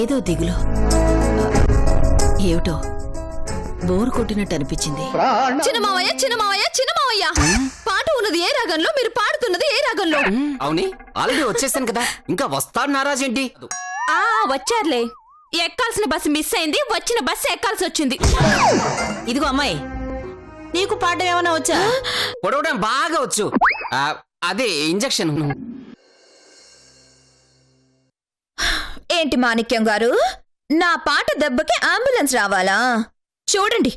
ఏదో దిగులు. ఏమిటో? బోరు కొట్టినట్టు అనిపించింది. చిన్నమావయ్య చిన్నమావయ్య చిన్నమావయ్య! పాట ఉన్నది ఏ రాగంలో? మీరు పాడుతున్నది ఏ రాగంలో? అవుని ఆల్రెడీ వచ్చేసాను కదా. ఇంకా వస్తాడు నారాజ్ ఏంటి? ఆ వచ్చారులే. ఎక్కాల్సిన బస్సు మిస్ అయింది. వచ్చిన బస్సు ఎక్కాల్సి వచ్చింది. ఇదిగో అమ్మాయి నీకు పాడడం ఏమైనా వచ్చా? పొడవడం బాగా వచ్చు. అదే ఇంజక్షన్. ఏంటి మాణిక్యం గారు? నా పాట దెబ్బకి అంబులెన్స్ రావాలా? చూడండి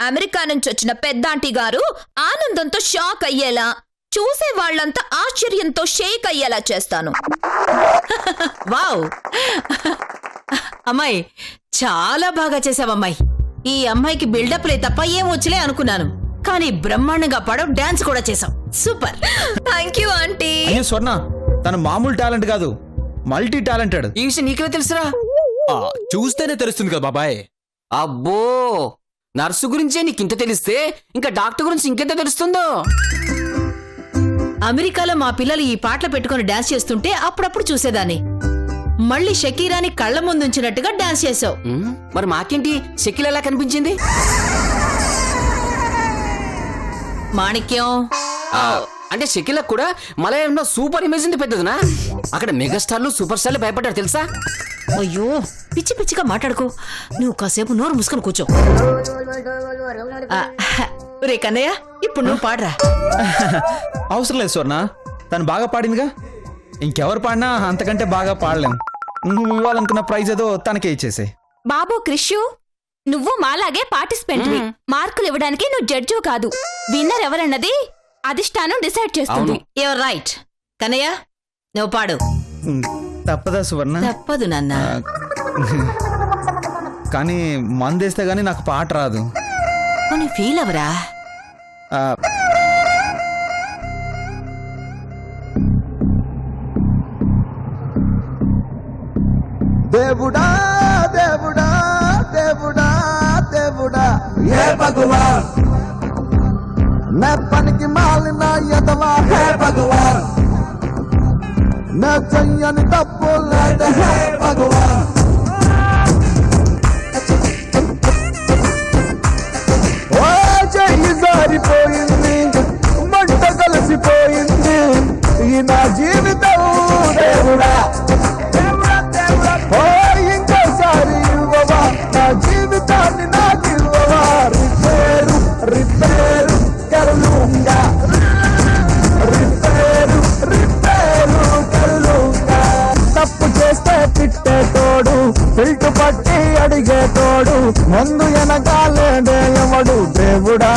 అమెరికా నుంచి వచ్చిన పెద్దాంటీ గారు ఆనందంతో షాక్ అయ్యేలా చూసే వాళ్ళంతా ఆశ్చర్యంతో షేక్ అయ్యేలా చేస్తాను. వావ్! అమ్మాయి చాలా బాగా చేసావమ్మాయి ఈ అమ్మాయికి బిల్డప్లే తప్ప ఏం వచ్చలే అనుకున్నాను. కానీ బ్రహ్మాండంగా పాడవు డాన్స్ కూడా చేసావు. Super! Thank you aunty Swarna తన మామూలు టాలెంట్ కాదు. మల్టీ టాలెంటెడ్ ఈ విషయం నీకే తెలుసురా? చూస్తేనే తెలుస్తుంది కదా బాబాయ్. అబ్బో! నర్సు గురించే నీకు ఇంత తెలిస్తే ఇంకా డాక్టర్ గురించి ఇంకెంత తెలుస్తుందో? అమెరికాలో మా పిల్లలు ఈ పాటలు పెట్టుకుని డాన్స్ చేస్తుంటే అప్పుడప్పుడు చూసేదాన్ని. మళ్ళీ షకీరాని కళ్ళ ముందుంచినట్టుగా డాన్స్ చేసావు ఉమ్, మరి మాకేంటి? షకిల్ ఎలా కనిపించింది? మాణిక్యం. ఆ, అంటే షకిల్ కూడా మలయాళంలో సూపర్ ఇమేజ్ ఉంది పెద్దదినా? అక్కడ మెగాస్టార్లు సూపర్ స్టార్లు భయపడ్డారు తెలుసా? అయ్యో పిచ్చి పిచ్చిగా మాట్లాడుకో. నువ్వు కాసేపు నోరు మూసుకొని కూర్చో. ఆ, రే కన్నయ్య ఇప్పుడు నువ్వు పాడరా. అవసరం లేదు స్వర్ణ. తను బాగా పాడిందిగా? ఇంకెవరు పాడినా అంతకంటే బాగా పాడలేం. నువ్వు ఇవ్వాలనుకున్న ప్రైజ్ ఏదో తనకే ఇచ్చేసే. బాబు క్రిషు నువ్వు మాలాగే పార్టిసిపెంట్ మార్కులు ఇవ్వడానికి నువ్వు జడ్జు కాదు. విన్నర్ ఎవరన్నది అధిష్టానం డిసైడ్ చేస్తుంది. యువర్ రైట్ కన్నయ్య నువ్వు పాడు. తప్పదా సువర్ణ? తప్పదు నాన్న. కానీ మందేస్తే గానీ నాకు పాట రాదు. ఫీల్ అవరా దేవుడా చెయ్యని తప్పు లేదు భగవాన్ చెయ్యి జారిపోయింది మంట కలిసిపోయింది. ఈ నా జీవితం దేవుడా. తోడు ముందు వెనకాలేదే ఎవడు దేవుడా.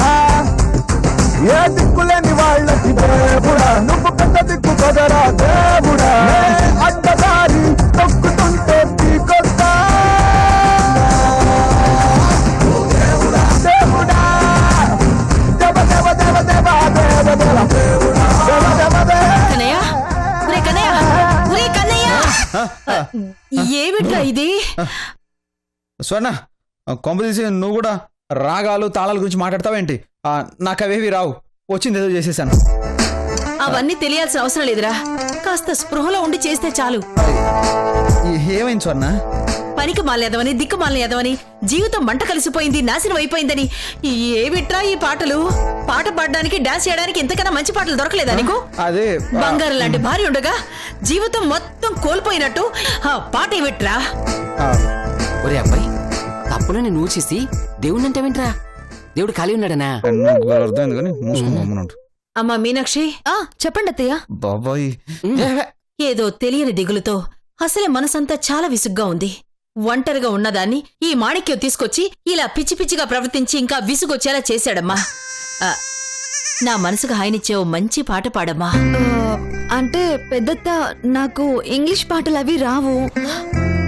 ఏ దిక్కులేని వాళ్ళకి దేవుడా. నువ్వు పెద్ద దిక్కు కదరా దేవుడు. స్వర్ణ కొంప తీసి నువ్వు కూడా రాగాలు తాళాల గురించి మాట్లాడతావేంటి? నాకు అవేవి రావు. వచ్చింది ఏదో చేసేసాను. అవన్నీ తెలియాల్సిన అవసరం లేదురా. కాస్త స్పృహలో ఉండి చేస్తే చాలు. ఏ- ఏమైంది స్వర్ణ? పనికి మాలేదవని దిక్కు మాలేదవని జీవితం మంట కలిసిపోయింది నాశనం అయిపోయిందని. ఈ ఏమిట్రా ఈ పాటలు? పాట పాడడానికి డాన్స్ చేయడానికి ఇంతకన్నా మంచి పాటలు దొరకలేదా నీకు? అదే బంగారం లాంటి భార్య ఉండగా జీవితం మొత్తం కోల్పోయినట్టు ఆ పాట ఏమిట్రా? ఆ, ఒరే అబ్బాయి తప్పులని నువ్వు చేసి దేవుడు అంటే వింట్రా దేవుడు ఖాళీ ఉన్నాడనా? అర్థమైంది కానీ అమ్మా మీనాక్షి. ఆ చెప్పండి అత్తయ్య. బాబాయ్. ఏదో తెలియని దిగులుతో అసలే మనసంతా చాలా విసుగ్గా ఉంది. ఒంటరిగా ఉన్నదాన్ని ఈ మాణిక్యం తీసుకొచ్చి ఇలా పిచ్చి పిచ్చిగా ప్రవర్తించి ఇంకా విసుగొచ్చేలా చేశాడమ్మా. ఆ, నా మనసుకు హాయినిచ్చే ఓ మంచి పాట పాడమ్మా. అంటే పెద్దత్త నాకు ఇంగ్లీష్ పాటలు అవి రావు.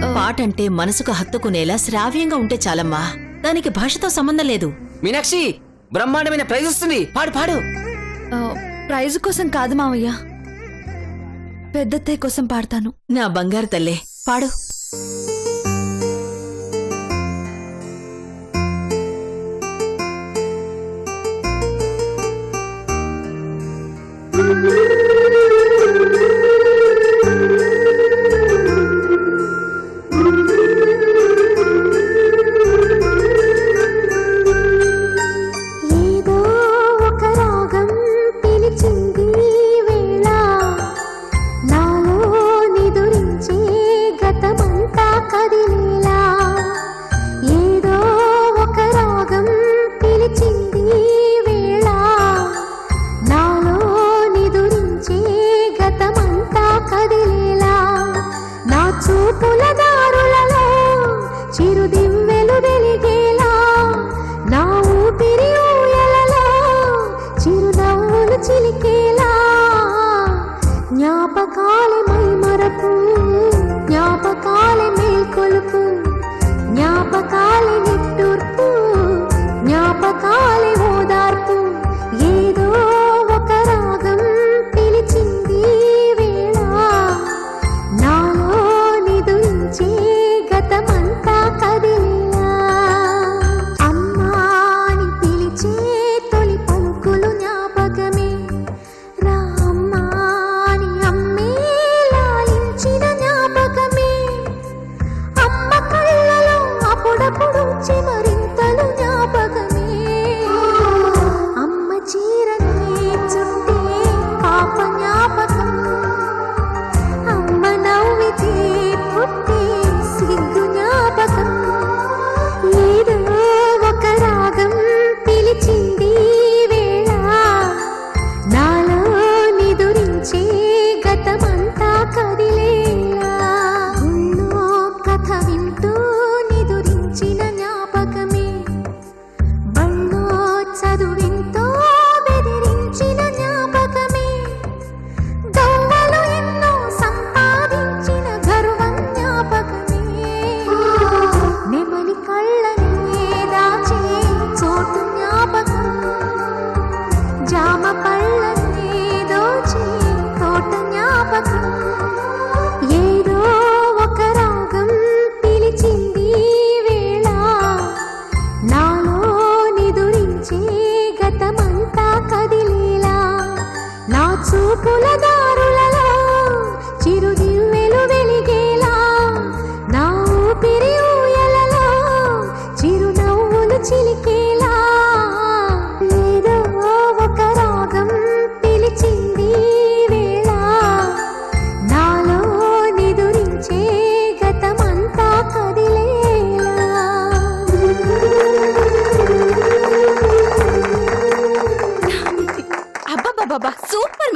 పాటంటే మనసుకు హత్తుకునేలా శ్రావ్యంగా ఉంటే చాలమ్మా. దానికి భాషతో సంబంధం లేదు. మీనాక్షి బ్రహ్మాండమైన ప్రైజ్ వస్తుంది. పాడు పాడు. ప్రైజ్ కోసం కాదు మావయ్య. పెద్దత్తయ్య కోసం పాడతాను. నా బంగారు తల్లే పాడు.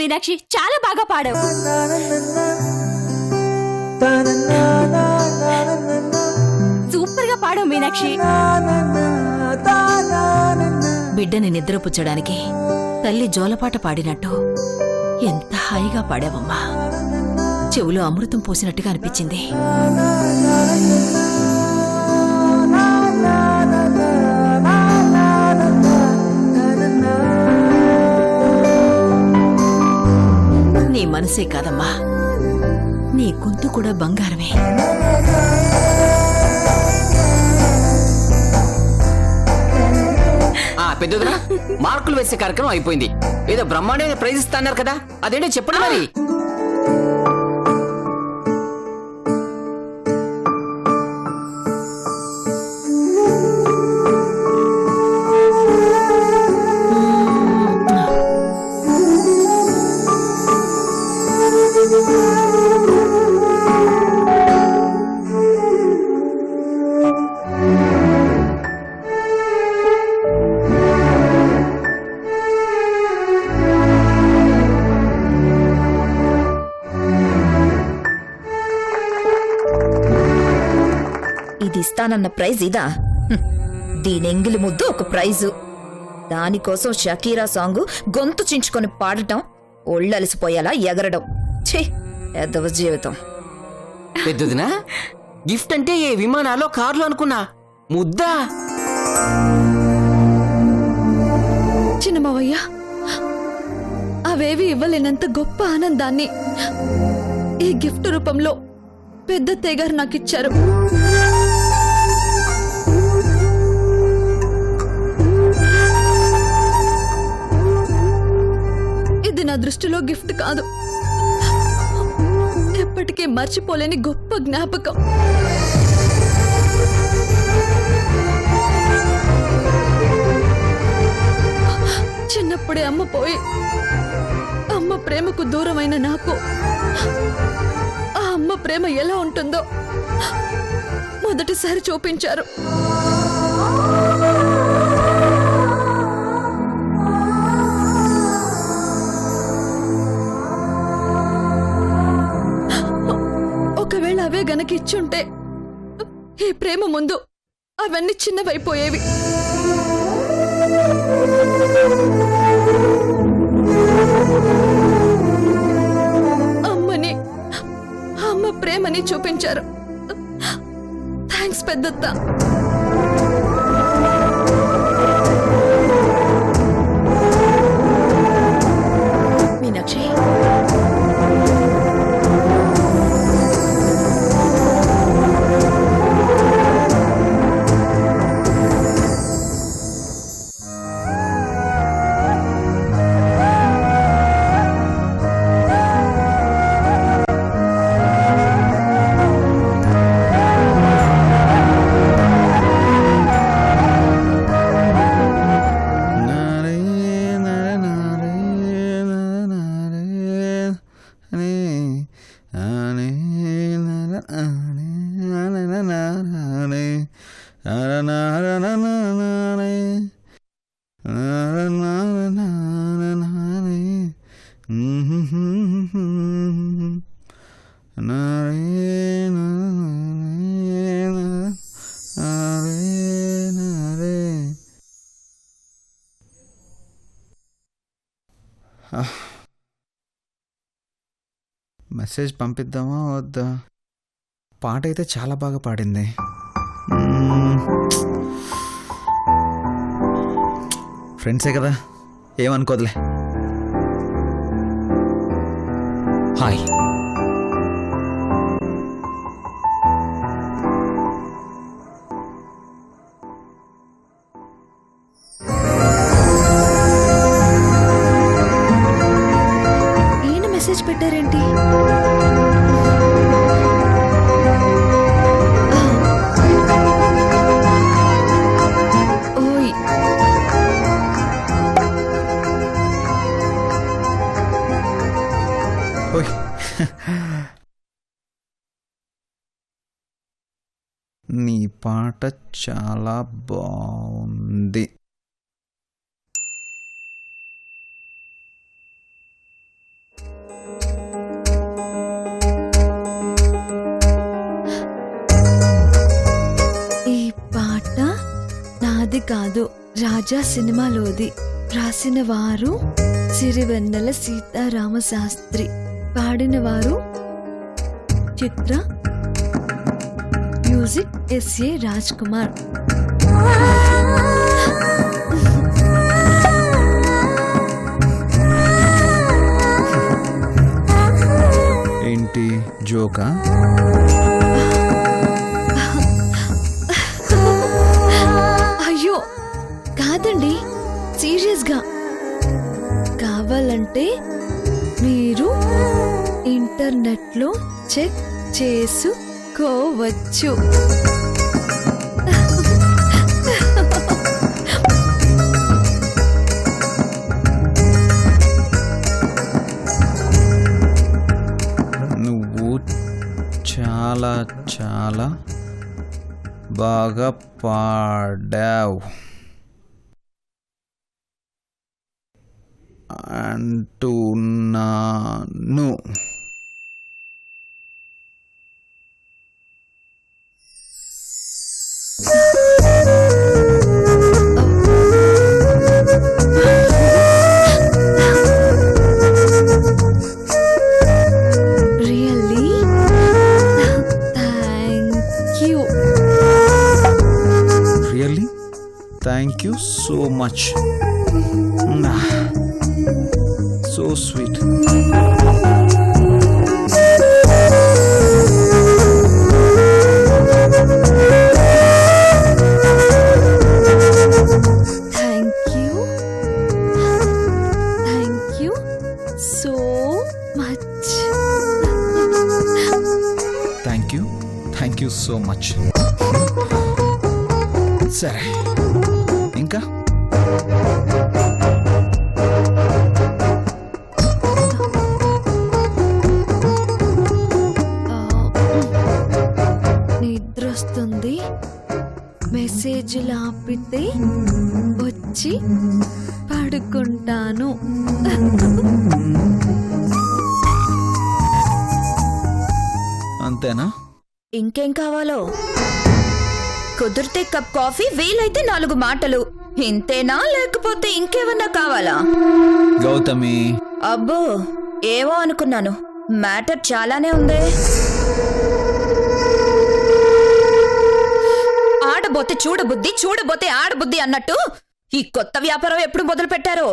మీనాక్షి చాలా బాగా పాడావు. సూపర్గా పాడావు మీనాక్షి. బిడ్డని నిద్రపుచ్చడానికి తల్లి జోలపాట పాడినట్టు ఎంత హాయిగా పాడావమ్మా. చెవులో అమృతం పోసినట్టుగా అనిపించింది. నీ మనసే కాదమ్మా. నీ గొంతు కూడా బంగారమే. ఆ పెద్దదినా మార్కులు వేసే కార్యక్రమం అయిపోయింది. ఏదో బ్రహ్మాండమైన ప్రైజ్ ఇస్తా అన్నారు కదా. అదేంటో చెప్పండి మరి. ఇస్తానన్న ప్రైజ్ ఇదా. దీని ఎంగిలి ముద్దు ఒక ప్రైజు. దానికోసం షకీరా సాంగ్ గొంతు చించుకొని పాడటం ఒళ్ళలిసిపోయేలా ఎగరడం. ఛీ జీవితం. పెద్దదినా? గిఫ్ట్ అంటే ఏ విమానాల్లో కార్లు అనుకున్నా? ముద్దా? చిన్నమావయ్య అవేవి ఇవ్వలేనంత గొప్ప ఆనందాన్ని ఈ గిఫ్ట్ రూపంలో పెద్ద తెగారు నాకు నా దృష్టిలో గిఫ్ట్ కాదు. ఎప్పటికీ మర్చిపోలేని గొప్ప జ్ఞాపకం. చిన్నప్పుడే అమ్మ పోయి అమ్మ ప్రేమకు దూరమైన నాకు ఆ అమ్మ ప్రేమ ఎలా ఉంటుందో మొదటిసారి చూపించారు. గనక ఇచ్చుంటే ఈ ప్రేమ ముందు అవన్నీ చిన్నవైపోయేవి. అమ్మని అమ్మ ప్రేమని చూపించారు. థ్యాంక్స్ పెద్దత్త. మెసేజ్ పంపిద్దామా వద్దా? పాట అయితే చాలా బాగా పాడింది. ఫ్రెండ్సే కదా ఏమనుకోదులే. హాయ్. పెట్టారేంటి? నీ పాట చాలా బా అది కాదు. రాజా సినిమాలోది రాసిన వారు సిరివెన్నెల సీతారామ శాస్త్రి పాడిన వారు చిత్ర మ్యూజిక్ ఎస్ఏ రాజ్ కుమార్ ఏంటి జోకా? అంటే మీరు ఇంటర్నెట్లో చెక్ చేసుకోవచ్చు. నువ్వు చాలా చాలా బాగా పాడావు. and to know thank you so much సరే. ఇంకా? కాఫీ వీలైతే నాలుగు మాటలు. ఇంతేనా? లేకపోతే ఇంకేమన్నా కావాలా? గౌతమి. అబ్బో ఏవో అనుకున్నాను. మ్యాటర్ చాలానే ఉందే. ఆడబోతే చూడబుద్ధి చూడబోతే ఆడబుద్ధి అన్నట్టు ఈ కొత్త వ్యాపారం ఎప్పుడు మొదలు పెట్టారో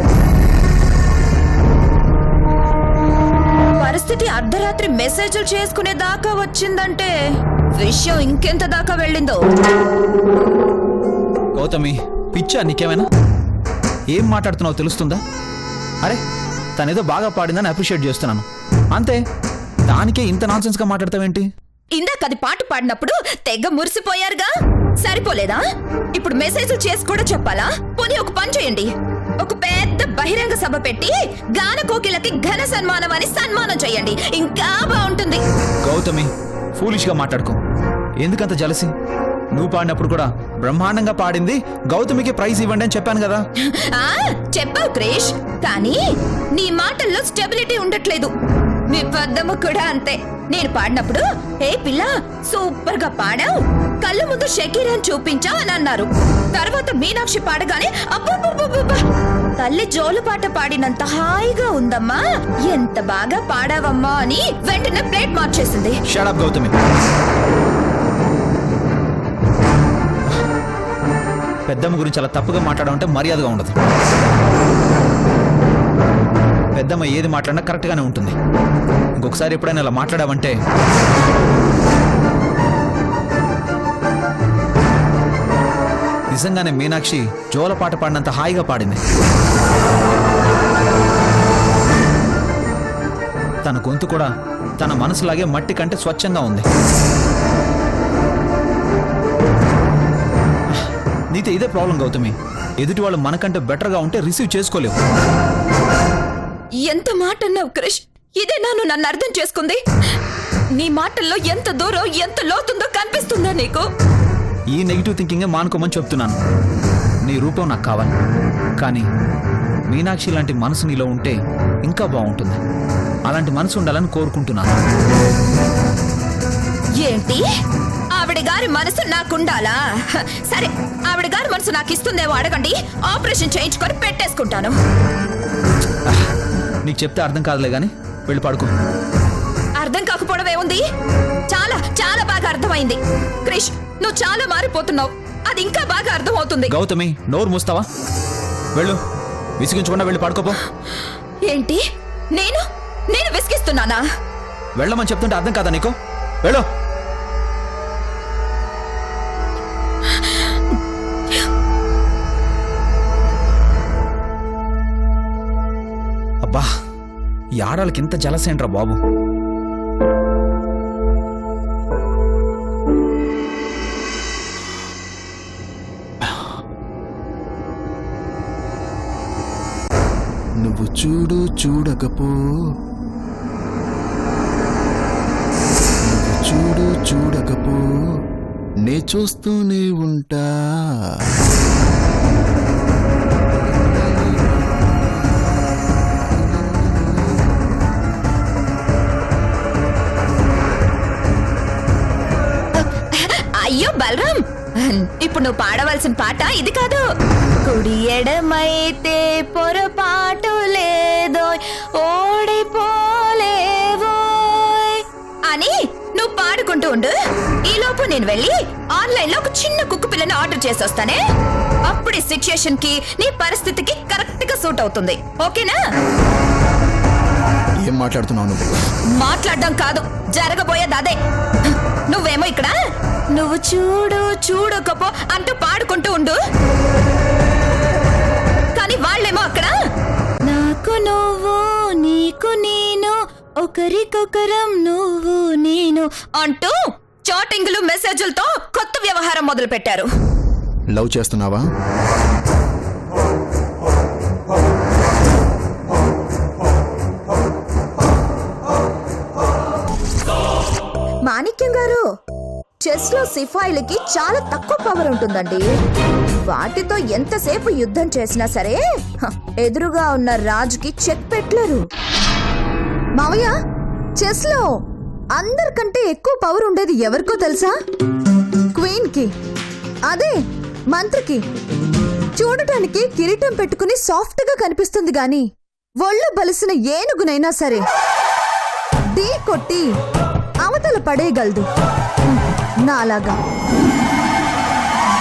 పరిస్థితి అర్ధరాత్రి మెసేజ్లు చేసుకునే దాకా వచ్చిందంటే విషయం ఇంకెంత దాకా వెళ్ళిందో? గౌతమి పిచ్చా నీకేమైనా? ఏం మాట్లాడుతున్నావో తెలుస్తుందా? అరే తనేదో బాగా పాడిందని అప్రిషియేట్ చేస్తున్నాను. అంతే దానికే ఇంత నాన్సెన్స్గా మాట్లాడతావేంటి? ఇందాక అది పాట పాడినప్పుడు తెగ మురిసిపోయారుగా. సరిపోలేదా? ఇప్పుడు మెసేజ్లు చేసి కూడా చెప్పాలా? పోనీ ఒక పని చేయండి. ఒక పెద్ద బహిరంగ సభ పెట్టి గాన కోకిలకి ఘన సన్మానం అని సన్మానం చేయండి. ఇంకా బాగుంటుంది. గౌతమి ఫూలిష్గా మాట్లాడుకో. ఎందుకంత జలసి నువ్వు పాడినప్పుడు కూడా బ్రహ్మాండంగా పాడింది. గౌతమికి ప్రైజ్ ఇవ్వండి అని చెప్పాను కదా. ఆ చెప్పావు క్రేష్. కానీ నీ మాటల్లో స్టెబిలిటీ ఉండట్లేదు. పద్దము కూడా అంతే. నేను పాడినప్పుడు ఏ పిల్ల సూపర్గా పాడావు. కళ్ళ ముందు షకీరాన్ చూపించా అని అన్నారు. తర్వాత మీనాక్షి పాడగానే అబ్బబ్బబ్బబ్బబ్బా! తల్లి జోలు పాట పాడినంత హాయిగా ఉందమ్మా. ఎంత బాగా పాడావమ్మా అని వెంటనే ప్లేట్ మార్చేసింది. Shut up Gautami. పెద్దమ్మ గురించి అలా తప్పుగా మాట్లాడమంటే మర్యాదగా ఉండదు. పెద్దమ్మ ఏది మాట్లాడినా కరెక్ట్గానే ఉంటుంది. ఇంకొకసారి ఎప్పుడైనా ఇలా మాట్లాడావంటే నిజంగానే మీనాక్షి జోల పాట పాడినంత హాయిగా పాడింది. తన గొంతు కూడా తన మనసులాగే మట్టి కంటే స్వచ్ఛంగా ఉంది. నీతో ఇదే ప్రాబ్లం గౌతమి. ఎదుటి వాళ్ళు మనకంటే బెటర్గా ఉంటే రిసీవ్ చేసుకోలేవు. ఎంత మాట అన్నావు క్రిష్ ఇదే నన్ను నన్ను అర్థం చేసుకుంది. నీ మాటల్లో ఎంత దూరం ఎంత లోతుందో కనిపిస్తుందా నీకు? ఈ నెగిటివ్ థింకింగ్ మానుకోమని చెప్తున్నాను. నీ రూపం నాకు కావాలి. కానీ మీనాక్షి లాంటి మనసు నీలో ఉంటే ఇంకా బాగుంటుంది. అలాంటి మనసు ఉండాలని కోరుకుంటున్నాను. ఏంటి? ఆవిడ గారి మనసు నాకుండాలా? సరే ఆవిడ గారి మనసు నాకు ఇస్తుందేమో అడగండి. ఆపరేషన్ చేయించుకొని పెట్టేసుకుంటాను. నీకు చెప్తే అర్థం కాదులే గాని వెళ్ళి పడుకో. అర్థం కాకపోవడం ఏముంది? చాలా చాలా బాగా అర్థమైంది. క్రిష్ నువ్వు చాలా మారిపోతున్నావు. అది ఇంకా బాగా అర్థమవుతుంది. గౌతమి నోరు మూస్తావా? వెళ్ళు. విసిగించకుండా వెళ్ళి పడుకోపో. ఏంటి? నేను? నేను విసిగిస్తున్నానా? వెళ్ళమని చెప్తుంటే అర్థం కాదా నీకు? వెళ్ళు. ఈ ఆడాలకి ఇంత జలసేంట్రా బాబు? నువ్వు చూడు చూడకపో. నువ్వు చూడు చూడకపో. నే చూస్తూనే ఉంటా. ఇప్పుడు నువ్వు పాడవలసిన పాట ఇది కాదు. కుడి ఎడమైతే పొరపాటు లేదో ఓడిపోలేవోయ్. అని నువ్వు పాడుకుంటూ ఉండు. ఈలోపు నేను వెళ్ళి ఆన్లైన్లో ఒక చిన్న కుక్క పిల్లని ఆర్డర్ చేసి వస్తానే అప్పుడు ఈ సిచ్యుయేషన్కి నీ పరిస్థితికి కరెక్ట్గా సూట్ అవుతుంది. ఓకేనా? ఏం మాట్లాడుతున్నావు నువ్వు? మాట్లాడడం కాదు జరగబోయేది అదే. నువ్వేమో ఇక్కడ? నువ్వు చూడు చూడకపో అంటూ పాడుకుంటూ ఉండు. కానీ వాళ్ళేమో అక్కడ? నాకు నువ్వు నీకు నేను ఒకరికొకరం నువ్వు నేను అంటూ చాటింగ్లు మెసేజ్లతో కొత్త వ్యవహారం మొదలు పెట్టారు లవ్ చేస్తున్నావా? మాణిక్యం చెస్లో సిఫాయిలకి చాలా తక్కువ పవర్ ఉంటుందండి. వాటితో ఎంతసేపు యుద్ధం చేసినా సరే ఎదురుగా ఉన్న రాజుకి చెక్ పెట్టలేరు. మావయ్య చెస్లో అందరికంటే ఎక్కువ పవర్ ఉండేది ఎవరికో తెలుసా? క్వీన్కి అదే మంత్రికి. చూడటానికి కిరీటం పెట్టుకుని సాఫ్ట్గా కనిపిస్తుంది గాని ఒళ్ళు బలిసిన ఏనుగునైనా సరే. ఢీ కొట్టి అవతల పడేయగలదు. నాలాగా.